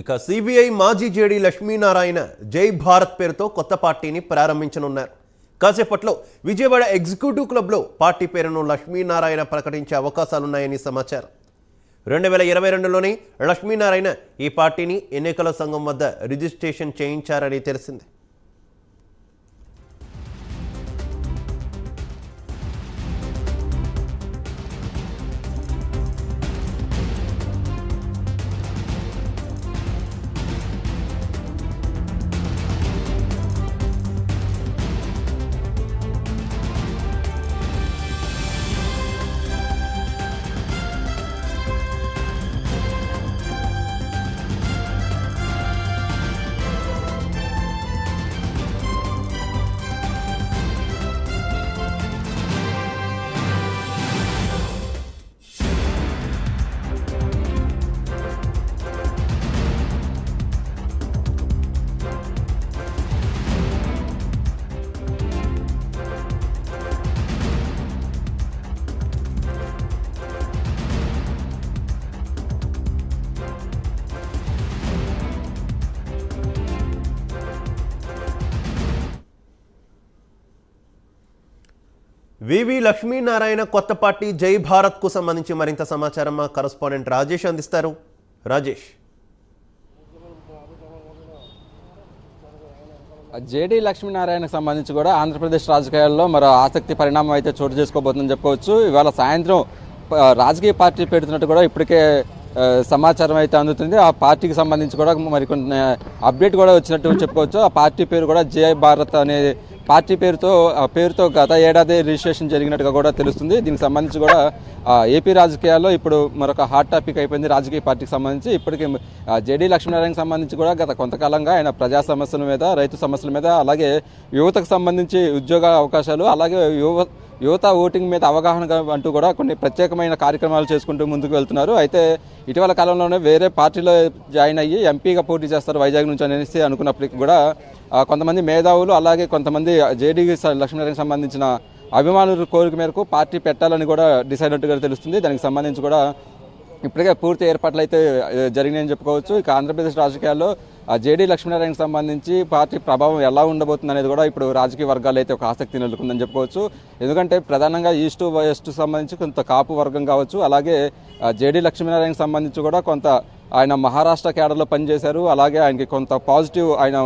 ఇక సిబిఐ మాజీ జేడీ లక్ష్మీనారాయణ జై భారత్ పేరుతో కొత్త పార్టీని ప్రారంభించనున్నారు. కాసేపట్లో విజయవాడ ఎగ్జిక్యూటివ్ క్లబ్లో పార్టీ పేరును లక్ష్మీనారాయణ ప్రకటించే అవకాశాలున్నాయని సమాచారం. రెండు వేల ఇరవై రెండులోనే లక్ష్మీనారాయణ ఈ పార్టీని ఎన్నికల సంఘం వద్ద రిజిస్ట్రేషన్ చేయించారని తెలిసింది. వివి లక్ష్మీనారాయణ కొత్త పార్టీ జై భారత్కు సంబంధించి మరింత సమాచారం మా కరస్పాండెంట్ రాజేష్ అందిస్తారు. రాజేష్. జేడీ లక్ష్మీనారాయణకు సంబంధించి కూడా ఆంధ్రప్రదేశ్ రాజకీయాల్లో మరో ఆసక్తి పరిణామం అయితే చోటు చేసుకోబోతుందని చెప్పుకోవచ్చు. ఇవాళ సాయంత్రం రాజకీయ పార్టీ పెడుతున్నట్టు కూడా ఇప్పటికే సమాచారం అయితే అందుతుంది. ఆ పార్టీకి సంబంధించి కూడా మరికొన్ని అప్డేట్ కూడా వచ్చినట్టు చెప్పుకోవచ్చు. ఆ పార్టీ పేరు కూడా జై భారత్ అనే పార్టీ పేరుతో ఆ పేరుతో గత ఏడాది రిజిస్ట్రేషన్ జరిగినట్టుగా కూడా తెలుస్తుంది. దీనికి సంబంధించి కూడా ఏపీ రాజకీయాల్లో ఇప్పుడు మరొక హాట్ టాపిక్ అయిపోయింది రాజకీయ పార్టీకి సంబంధించి. ఇప్పటికీ జేడీ లక్ష్మీనారాయణకి సంబంధించి కూడా గత కొంతకాలంగా ఆయన ప్రజా సమస్యల మీద రైతు సమస్యల మీద అలాగే యువతకు సంబంధించి ఉద్యోగ అవకాశాలు అలాగే యువ యువత ఓటింగ్ మీద అవగాహన అంటూ కూడా కొన్ని ప్రత్యేకమైన కార్యక్రమాలు చేసుకుంటూ ముందుకు వెళ్తున్నారు. అయితే ఇటీవల కాలంలోనే వేరే పార్టీలో జాయిన్ అయ్యి ఎంపీగా పోటీ చేస్తారు వైజాగ్ నుంచి అనేసి అనుకున్నప్పటికీ కూడా కొంతమంది మేధావులు అలాగే కొంతమంది జేడీ లక్ష్మీనారాయణకి సంబంధించిన అభిమానుల కోరిక మేరకు పార్టీ పెట్టాలని కూడా డిసైడ్ అయినట్టుగా తెలుస్తుంది. దానికి సంబంధించి కూడా ఇప్పటికే పూర్తి ఏర్పాట్లు అయితే జరిగినాయని చెప్పుకోవచ్చు. ఇక ఆంధ్రప్రదేశ్ రాజకీయాల్లో జేడీ లక్ష్మీనారాయణకి సంబంధించి పార్టీ ప్రభావం ఎలా ఉండబోతుంది అనేది కూడా ఇప్పుడు రాజకీయ వర్గాలు అయితే ఒక ఆసక్తి నెలకొందని చెప్పుకోవచ్చు. ఎందుకంటే ప్రధానంగా ఈస్ట్ వెస్ట్ సంబంధించి కొంత కాపు వర్గం కావచ్చు అలాగే జేడీ లక్ష్మీనారాయణకి సంబంధించి కూడా కొంత ఆయన మహారాష్ట్ర కేడర్లో పనిచేశారు అలాగే ఆయనకి కొంత పాజిటివ్ ఆయన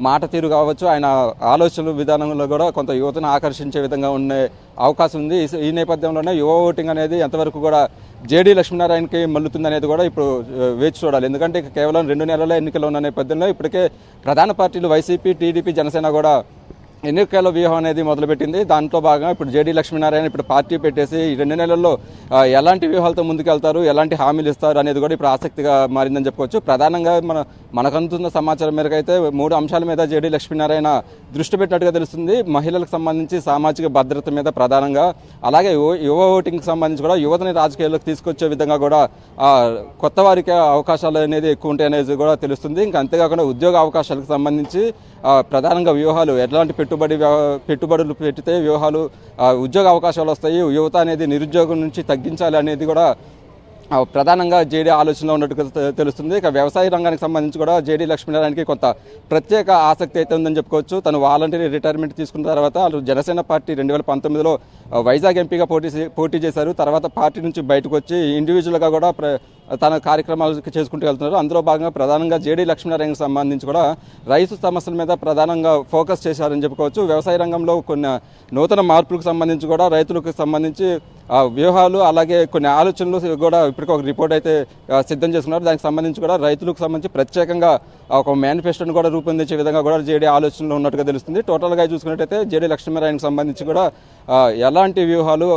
మాట తీరు కావచ్చు ఆయన ఆలోచనలు విధానంలో కూడా కొంత యువతను ఆకర్షించే విధంగా ఉండే అవకాశం ఉంది. ఈ- నేపథ్యంలోనే యువ ఓటింగ్ అనేది ఎంతవరకు కూడా జేడీ లక్ష్మీనారాయణకి మల్లుతుంది అనేది కూడా ఇప్పుడు వేచి చూడాలి. ఎందుకంటే ఇక కేవలం రెండు నెలల ఎన్నికలు ఉన్న నేపథ్యంలో ఇప్పటికే ప్రధాన పార్టీలు వైసీపీ టీడీపీ జనసేన కూడా ఎన్నికల వ్యూహం అనేది మొదలుపెట్టింది. దాంట్లో భాగంగా ఇప్పుడు జేడీ లక్ష్మీనారాయణ ఇప్పుడు పార్టీ పెట్టేసి ఈ రెండు నెలల్లో ఎలాంటి వ్యూహాలతో ముందుకెళ్తారు ఎలాంటి హామీలు ఇస్తారు అనేది కూడా ఇప్పుడు ఆసక్తిగా మారిందని చెప్పుకోవచ్చు. ప్రధానంగా మన మనకందుతున్న సమాచారం మేరకు అయితే మూడు అంశాల మీద జేడీ లక్ష్మీనారాయణ దృష్టి పెట్టినట్టుగా తెలుస్తుంది. మహిళలకు సంబంధించి సామాజిక భద్రత మీద ప్రధానంగా అలాగే యువ- యువ ఓటింగ్కి సంబంధించి కూడా యువతని రాజకీయాల్లోకి తీసుకొచ్చే విధంగా కూడా కొత్త వారికి అవకాశాలు అనేది ఎక్కువ ఉంటాయి అనేది కూడా తెలుస్తుంది. ఇంకా అంతేకాకుండా ఉద్యోగ అవకాశాలకు సంబంధించి ప్రధానంగా వ్యూహాలు ఎలాంటి పెట్టుబడి పెట్టుబడులు పెడితే వ్యూహాలు ఉద్యోగ అవకాశాలు వస్తాయి యువత అనేది నిరుద్యోగం నుంచి తగ్గించాలి అనేది కూడా ప్రధానంగా జేడీ ఆలోచనలో ఉన్నట్టు తె- తెలుస్తుంది. ఇక వ్యవసాయ రంగానికి సంబంధించి కూడా జేడీ లక్ష్మీనారాయణకి కొంత ప్రత్యేక ఆసక్తి అయితే ఉందని చెప్పుకోవచ్చు. తను వాలంటీర్ రిటైర్మెంట్ తీసుకున్న తర్వాత వాళ్ళు జనసేన పార్టీ రెండు వేల పంతొమ్మిదిలో వైజాగ్ ఎంపీగా పోటీ పోటీ చేశారు. తర్వాత పార్టీ నుంచి బయటకు వచ్చి ఇండివిజువల్గా కూడా ప్ర తన కార్యక్రమాలు చేసుకుంటూ వెళ్తున్నారు. అందులో భాగంగా ప్రధానంగా జేడీ లక్ష్మీనారాయణకి సంబంధించి కూడా రైతు సమస్యల మీద ప్రధానంగా ఫోకస్ చేశారని చెప్పుకోవచ్చు. వ్యవసాయ రంగంలో కొన్ని నూతన మార్పులకు సంబంధించి కూడా రైతులకు సంబంధించి ఆ, వ్యూహాలు అలాగే కొన్ని ఆలోచనలు కూడా ఇప్పటికీ ఒక రిపోర్ట్ అయితే సిద్ధం చేసుకున్నారు. దానికి సంబంధించి కూడా రైతులకు సంబంధించి ప్రత్యేకంగా ఒక మేనిఫెస్టోని కూడా రూపొందించే విధంగా కూడా జేడీ ఆలోచనలో ఉన్నట్టుగా తెలుస్తుంది. టోటల్గా చూసుకున్నట్టయితే జేడీ లక్ష్మీనారాయణకు సంబంధించి కూడా ఎలాంటి వ్యూహాలు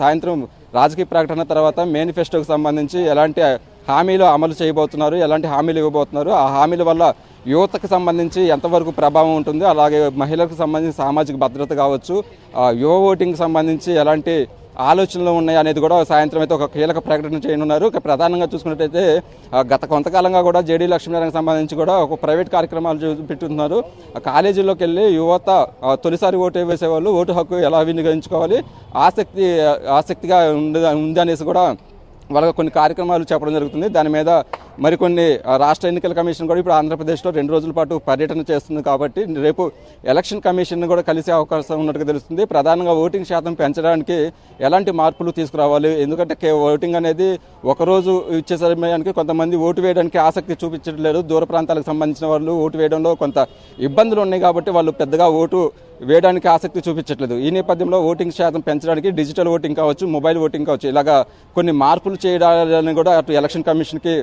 సాయంత్రం రాజకీయ ప్రకటన తర్వాత మేనిఫెస్టోకి సంబంధించి ఎలాంటి హామీలు అమలు చేయబోతున్నారు. ఎలాంటి హామీలు ఇవ్వబోతున్నారు? ఆ హామీల వల్ల యువతకు సంబంధించి ఎంతవరకు ప్రభావం ఉంటుంది? అలాగే మహిళలకు సంబంధించి సామాజిక భద్రత కావచ్చు యువ ఓటింగ్కి సంబంధించి ఎలాంటి ఆలోచనలు ఉన్నాయి అనేది కూడా సాయంత్రం అయితే ఒక కీలక ప్రకటన చేయనున్నారు. ప్రధానంగా చూసుకున్నట్టయితే గత కొంతకాలంగా కూడా జేడీ లక్ష్మీనారాయణకి సంబంధించి కూడా ఒక ప్రైవేట్ కార్యక్రమాలు పెట్టుతున్నారు ఆ కాలేజీలోకి వెళ్ళి యువత తొలిసారి ఓటు వేసే వాళ్ళు ఓటు హక్కు ఎలా వినియోగించుకోవాలి ఆసక్తి ఆసక్తిగా ఉంది ఉంది అనేసి కూడా వాళ్ళకి కొన్ని కార్యక్రమాలు చెప్పడం జరుగుతుంది. దాని మీద మరికొన్ని రాష్ట్ర ఎన్నికల కమిషన్ కూడా ఇప్పుడు ఆంధ్రప్రదేశ్లో రెండు రోజుల పాటు పర్యటన చేస్తుంది కాబట్టి రేపు ఎలక్షన్ కమిషన్ కూడా కలిసే అవకాశం ఉన్నట్టుగా తెలుస్తుంది. ప్రధానంగా ఓటింగ్ శాతం పెంచడానికి ఎలాంటి మార్పులు తీసుకురావాలి? ఎందుకంటే ఓటింగ్ అనేది ఒకరోజు ఇచ్చే సమయానికి కొంతమంది ఓటు వేయడానికి ఆసక్తి చూపించట్లేదు దూర ప్రాంతాలకు సంబంధించిన వాళ్ళు ఓటు వేయడంలో కొంత ఇబ్బందులు ఉన్నాయి కాబట్టి వాళ్ళు పెద్దగా ఓటు వేయడానికి ఆసక్తి చూపించట్లేదు. ఈ నేపథ్యంలో ఓటింగ్ శాతం పెంచడానికి డిజిటల్ ఓటింగ్ కావచ్చు మొబైల్ ఓటింగ్ కావచ్చు ఇలాగా కొన్ని మార్పులు చేయడాలని కూడా అటు ఎలక్షన్ కమిషన్కి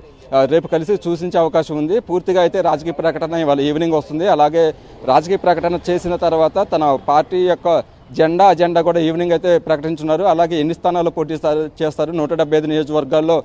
రేపు కలిసి సూచించే అవకాశం ఉంది. పూర్తిగా అయితే రాజకీయ ప్రకటన ఇవాళ ఈవినింగ్ వస్తుంది. అలాగే రాజకీయ ప్రకటన చేసిన తర్వాత తన పార్టీ యొక్క జెండా అజెండా కూడా ఈవినింగ్ అయితే ప్రకటించున్నారు. అలాగే ఎన్ని స్థానాల్లో పోటీ చేస్తారు? నూట డెబ్బై ఐదు నియోజకవర్గాల్లో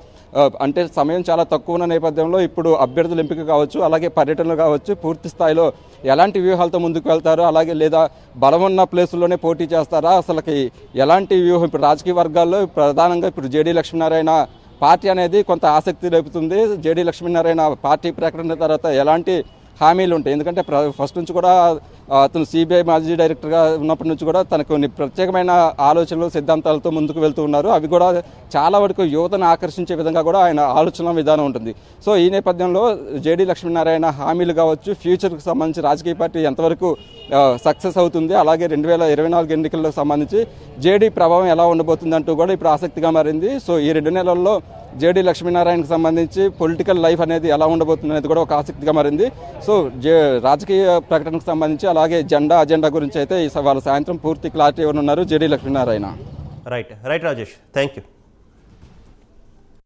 అంటే సమయం చాలా తక్కువ ఉన్న నేపథ్యంలో ఇప్పుడు అభ్యర్థుల ఎంపిక కావచ్చు అలాగే పర్యటనలు కావచ్చు పూర్తి స్థాయిలో ఎలాంటి వ్యూహాలతో ముందుకు వెళ్తారు? అలాగే లేదా బలం ఉన్న ప్లేసుల్లోనే పోటీ చేస్తారా? అసలుకి ఎలాంటి వ్యూహం? ఇప్పుడు రాజకీయ వర్గాల్లో ప్రధానంగా ఇప్పుడు జేడీ లక్ష్మీనారాయణ పార్టీ అనేది కొంత ఆసక్తి రేపుతుంది. జేడీ లక్ష్మీనారాయణ పార్టీ ప్రకటన తర్వాత ఎలాంటి హామీలు ఉంటాయి? ఎందుకంటే ప్ర- ఫస్ట్ నుంచి కూడా అతను సిబిఐ మాజీ డైరెక్టర్గా ఉన్నప్పటి నుంచి కూడా తనకు కొన్ని ప్రత్యేకమైన ఆలోచనలు సిద్ధాంతాలతో ముందుకు వెళ్తూ ఉన్నారు. అవి కూడా చాలా వరకు యువతను ఆకర్షించే విధంగా కూడా ఆయన ఆలోచన విధానం ఉంటుంది. సో ఈ నేపథ్యంలో జేడీ లక్ష్మీనారాయణ హామీలు కావచ్చు ఫ్యూచర్కి సంబంధించి రాజకీయ పార్టీ ఎంతవరకు సక్సెస్ అవుతుంది అలాగే రెండు వేల ఇరవై నాలుగు ఎన్నికలకు సంబంధించి జేడీ ప్రభావం ఎలా ఉండబోతుంది అంటూ కూడా ఇప్పుడు ఆసక్తిగా మారింది. సో ఈ రెండు నెలల్లో జేడీ లక్ష్మీనారాయణకి సంబంధించి పొలిటికల్ లైఫ్ అనేది ఎలా ఉండబోతుంది అనేది కూడా ఒక ఆసక్తిగా మారింది. సో జే రాజకీయ ప్రకటనకు సంబంధించి అలాగే జెండా అజెండా గురించి అయితే స- వాళ్ళ సాయంత్రం పూర్తి క్లారిటీ ఉన్నారు JD Lakshminarayana. Right. Right Rajesh. Thank you